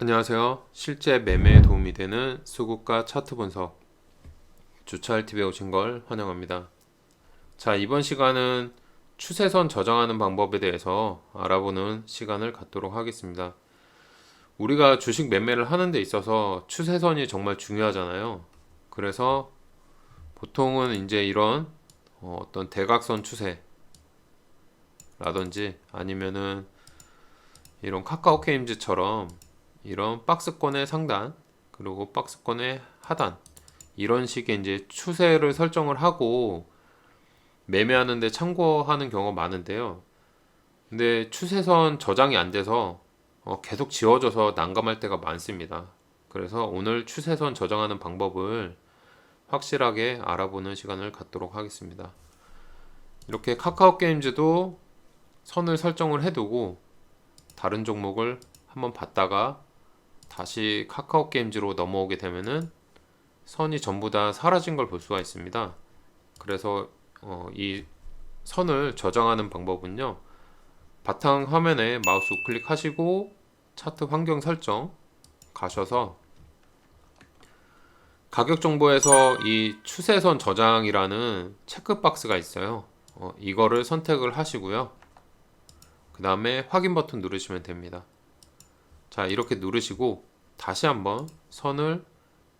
안녕하세요. 실제 매매에 도움이 되는 수급과 차트 분석 주차할 TV에 오신 걸 환영합니다. 자, 이번 시간은 추세선 저장하는 방법에 대해서 알아보는 시간을 갖도록 하겠습니다. 우리가 주식 매매를 하는 데 있어서 추세선이 정말 중요하잖아요. 그래서 보통은 이제 이런 어, 어떤 대각선 추세라든지 아니면은 이런 카카오 게임즈처럼 이런 박스권의 상단 그리고 박스권의 하단 이런 식의 이제 추세를 설정을 하고 매매하는데 참고하는 경우가 많은데요. 근데 추세선 저장이 안 돼서 어, 계속 지워져서 난감할 때가 많습니다. 그래서 오늘 추세선 저장하는 방법을 확실하게 알아보는 시간을 갖도록 하겠습니다. 이렇게 카카오 게임즈도 선을 설정을 해두고 다른 종목을 한번 봤다가 다시 카카오 게임즈로 넘어오게 되면은 선이 전부 다 사라진 걸 볼 수가 있습니다. 그래서 어, 이 선을 저장하는 방법은요. 바탕 화면에 마우스 우클릭하시고 차트 환경 설정 가셔서 가격 정보에서 이 추세선 저장이라는 체크박스가 있어요. 어, 이거를 선택을 하시고요. 그 다음에 확인 버튼 누르시면 됩니다. 자, 이렇게 누르시고 다시 한번 선을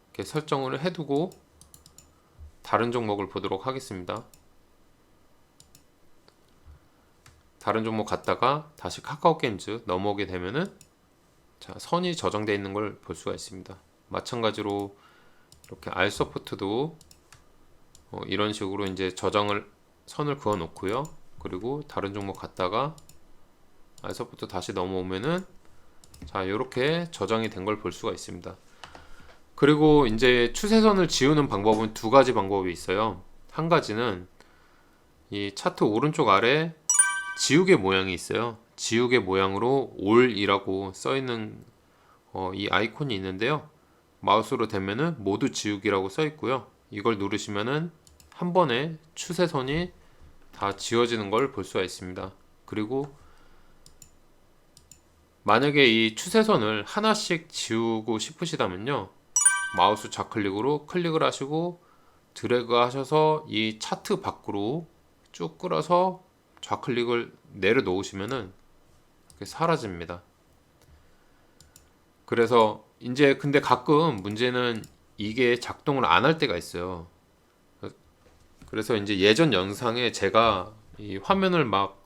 이렇게 설정을 해두고 다른 종목을 보도록 하겠습니다. 다른 종목 갔다가 다시 카카오 게임즈 넘어오게 되면은 자, 선이 저장되어 있는 걸 볼 수가 있습니다. 마찬가지로 이렇게 R 서포트도 어, 이런 식으로 이제 저장을 선을 그어 놓고요. 그리고 다른 종목 갔다가 R 서포트 다시 넘어오면은 자, 이렇게 저장이 된 걸 볼 수가 있습니다. 그리고 이제 추세선을 지우는 방법은 두 가지 방법이 있어요. 한 가지는 이 차트 오른쪽 아래 지우개 모양이 있어요. 지우개 모양으로 올이라고 써 있는 어, 이 아이콘이 있는데요. 마우스로 대면은 모두 지우기라고 써 있고요. 이걸 누르시면은 한 번에 추세선이 다 지워지는 걸 볼 수가 있습니다. 그리고 만약에 이 추세선을 하나씩 지우고 싶으시다면요. 마우스 좌클릭으로 클릭을 하시고 드래그 하셔서 이 차트 밖으로 쭉 끌어서 좌클릭을 내려놓으시면은 사라집니다. 그래서 이제 근데 가끔 문제는 이게 작동을 안 할 때가 있어요. 그래서 이제 예전 영상에 제가 이 화면을 막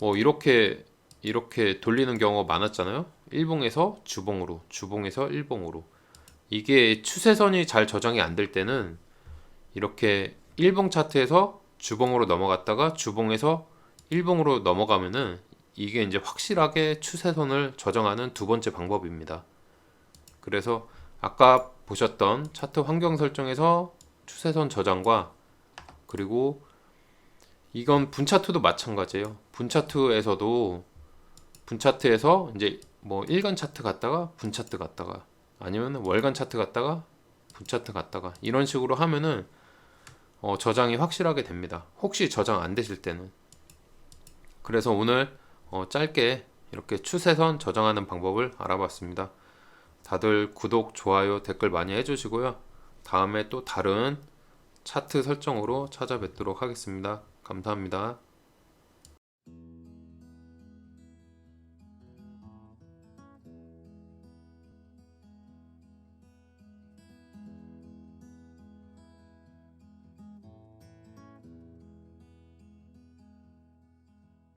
뭐 이렇게 이렇게 돌리는 경우가 많았잖아요. 일봉에서 주봉으로, 주봉에서 일봉으로. 이게 추세선이 잘 저장이 안 될 때는 이렇게 일봉 차트에서 주봉으로 넘어갔다가 주봉에서 일봉으로 넘어가면은 이게 이제 확실하게 추세선을 저장하는 두 번째 방법입니다. 그래서 아까 보셨던 차트 환경 설정에서 추세선 저장과 그리고 이건 분차트도 마찬가지예요. 분차트에서도 분차트에서 이제 뭐 일간 차트 갔다가 분차트 갔다가 아니면 월간 차트 갔다가 분차트 갔다가 이런 식으로 하면은 어, 저장이 확실하게 됩니다. 혹시 저장 안 되실 때는 그래서 오늘 어, 짧게 이렇게 추세선 저장하는 방법을 알아봤습니다. 다들 구독, 좋아요, 댓글 많이 해주시고요. 다음에 또 다른 차트 설정으로 찾아뵙도록 하겠습니다. 감사합니다.